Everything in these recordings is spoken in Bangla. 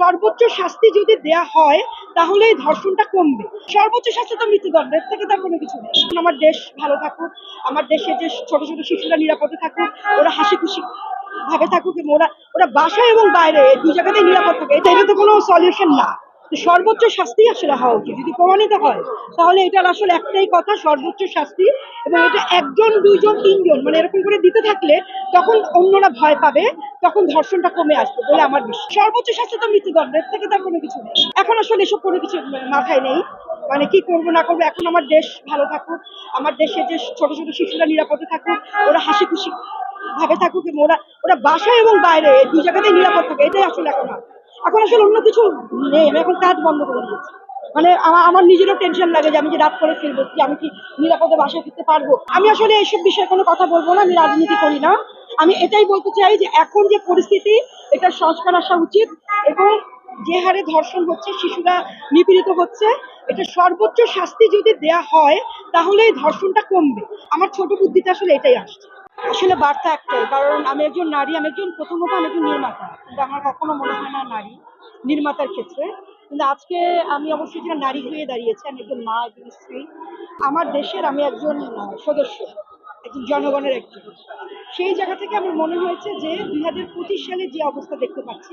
সর্বোচ্চ শাস্তি যদি দেয়া হয়, তাহলে এই ধর্ষণটা কমবে। সর্বোচ্চ শাস্তি তো মৃত্যুদণ্ড, এর থেকে তার কোনো কিছু নেই। আমার দেশ ভালো থাকুক, আমার দেশে যে ছোট ছোট শিশুরা নিরাপদে থাকুক, ওরা হাসি খুশি ভাবে থাকুক এবং ওরা ওরা বাসায় এবং বাইরে দুই জায়গাতেই নিরাপদ থাকে। এটা এটা তো কোনো সলিউশন না। সর্বোচ্চ শাস্তি আসলে হওয়া উচিত। যদি প্রমাণিত হয়, তাহলে এটার আসলে একটাই কথা, সর্বোচ্চ শাস্তি। এবং এটা একজন, দুইজন, তিনজন মানে এরকম করে দিতে থাকলে তখন অন্যরা ভয় পাবে। তখন ধর্ষণটা কমে আসবে বলে আমার বিশ্বাস। সর্বোচ্চ শাস্তি তো মৃত্যুদণ্ড, এর থেকে তার কোনো কিছু নেই। এখন আসলে এসব কোনো কিছু মাথায় নেই। মানে কি করব, না করব, এখন আমার দেশ ভালো থাকুক, আমার দেশে যে ছোট ছোট শিশুরা নিরাপদে থাকুক, ওরা হাসি খুশি ভাবে থাকুক ওরা ওরা বাসায় এবং বাইরে দুই জায়গাতেই নিরাপদ থাকে, এটাই আসলে এখন। এখন আসলে অন্য কিছু নেই, আমি এখন কাজ বন্ধ করে দিয়েছি। মানে আমার আমার নিজেরও টেনশন লাগে যে আমি যে রাত করে ফিরবো কি আমি কি নিরাপদে বাসায় ফিরতে পারব। আমি আসলে এইসব বিষয়ে কোনো কথা বলব না, আমি রাজনীতি করি না। আমি এটাই বলতে চাই যে এখন যে পরিস্থিতি, এটা সংস্কার আসা উচিত এবং যে হারে ধর্ষণ হচ্ছে, শিশুরা নিপীড়িত হচ্ছে, এটা সর্বোচ্চ শাস্তি যদি দেয়া হয়, তাহলে এই ধর্ষণটা কমবে। আমার ছোট বুদ্ধিতে আসলে এটাই আসছে। আসলে বার্তা একটাই, কারণ আমি একজন নারী, আমি একজন প্রথমত আমি একজন নির্মাতা, কিন্তু আমার কখনো মনে হয় না নারী নির্মাতার ক্ষেত্রে। কিন্তু আজকে আমি অবশ্যই যেটা নারী হয়ে দাঁড়িয়েছি, আমি একজন মা, একজন স্ত্রী। আমার দেশের আমি একজন সদস্য, একজন জনগণের একজন। সেই জায়গা থেকে আমার মনে হয়েছে যে দুই হাজার পঁচিশ সালে যে অবস্থা দেখতে পাচ্ছি,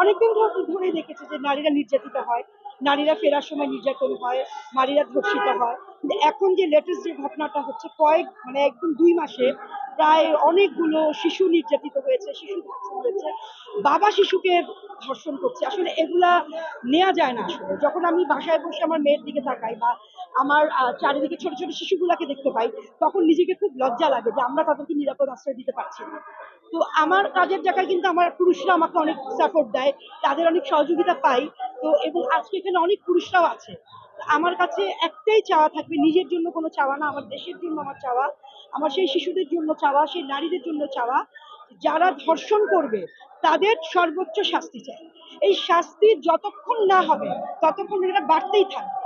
অনেকদিন ধরে ধরেই দেখেছি যে নারীরা নির্যাতিত হয়, নারীরা ফেরার সময় নির্যাতন হয়, নারীরা ধর্ষিত হয়। কিন্তু এখন যে লেটেস্ট যে ঘটনাটা হচ্ছে, কয়েক মানে একদম দুই মাসে প্রায় অনেকগুলো শিশু নির্যাতিত হয়েছে, শিশু ধর্ষণ হয়েছে। বাবা শিশুকে ধর্ষণ করছে। আসলে এগুলা নেওয়া যায় না আসলে। যখন আমি বাসায় বসে আমার মেয়ের দিকে তাকাই বা আমার চারিদিকে ছোট ছোট শিশুগুলাকে দেখতে পাই, তখন নিজেকে খুব লজ্জা লাগে যে আমরা তাদেরকে নিরাপদ আশ্রয় দিতে পারছি না। তো আমার কাজের জায়গায় কিন্তু আমার পুরুষরা আমাকে অনেক সাপোর্ট দেয়, তাদের অনেক সহযোগিতা পাই। তো এবং আজকে এখানে অনেক পুরুষরাও আছে। আমার কাছে একটাই চাওয়া থাকবে, নিজের জন্য কোনো চাওয়া না, আমার দেশের জন্য আমার চাওয়া, আমার সেই শিশুদের জন্য চাওয়া, সেই নারীদের জন্য চাওয়া। যারা ধর্ষণ করবে, তাদের সর্বোচ্চ শাস্তি চাই। এই শাস্তি যতক্ষণ না হবে, ততক্ষণ এটা বাড়তেই থাকবে।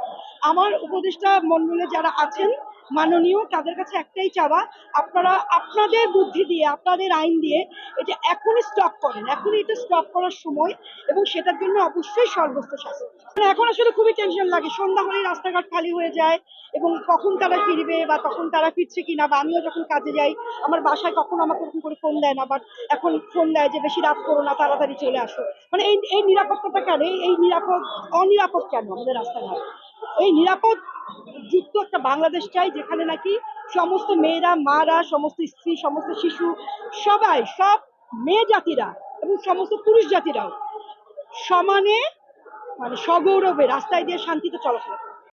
আমার উপদেষ্টা মন্ডলে যারা আছেন মাননীয়, তাদের কাছে একটাই চাওয়া, আপনারা আপনাদের বুদ্ধি দিয়ে, আপনাদের আইন দিয়ে এটা এখনই স্টপ করেন, এখনই এটা স্টপ করার সময় এবং সেটার জন্য অবশ্যই সর্বোচ্চ শাস্তি। মানে এখন আসলে খুবই টেনশন লাগে, সন্ধ্যা হলেই রাস্তাঘাট খালি হয়ে যায় এবং কখন তারা ফিরবে বা তখন তারা ফিরছে কিনা বা আমিও যখন কাজে যাই, আমার বাসায় কখন আমাকে ওরকম করে ফোন দেয় না বাট এখন ফোন দেয় যে, বেশি রাত করো না, তাড়াতাড়ি চলে আসো। মানে এই এই নিরাপত্তাটা কেন? এই নিরাপদ, অনিরাপদ কেন আমাদের রাস্তাঘাট? এই নিরাপদ যুক্ত একটা বাংলাদেশ চাই, যেখানে নাকি সমস্ত মেয়েরা, মারা, সমস্ত স্ত্রী, সমস্ত শিশু, সবাই, সব মেয়ে জাতিরা এবং সমস্ত পুরুষ জাতিরাও সমানে মানে সগৌরবে, রাস্তায় দিয়ে শান্তিতে চলাফেরা।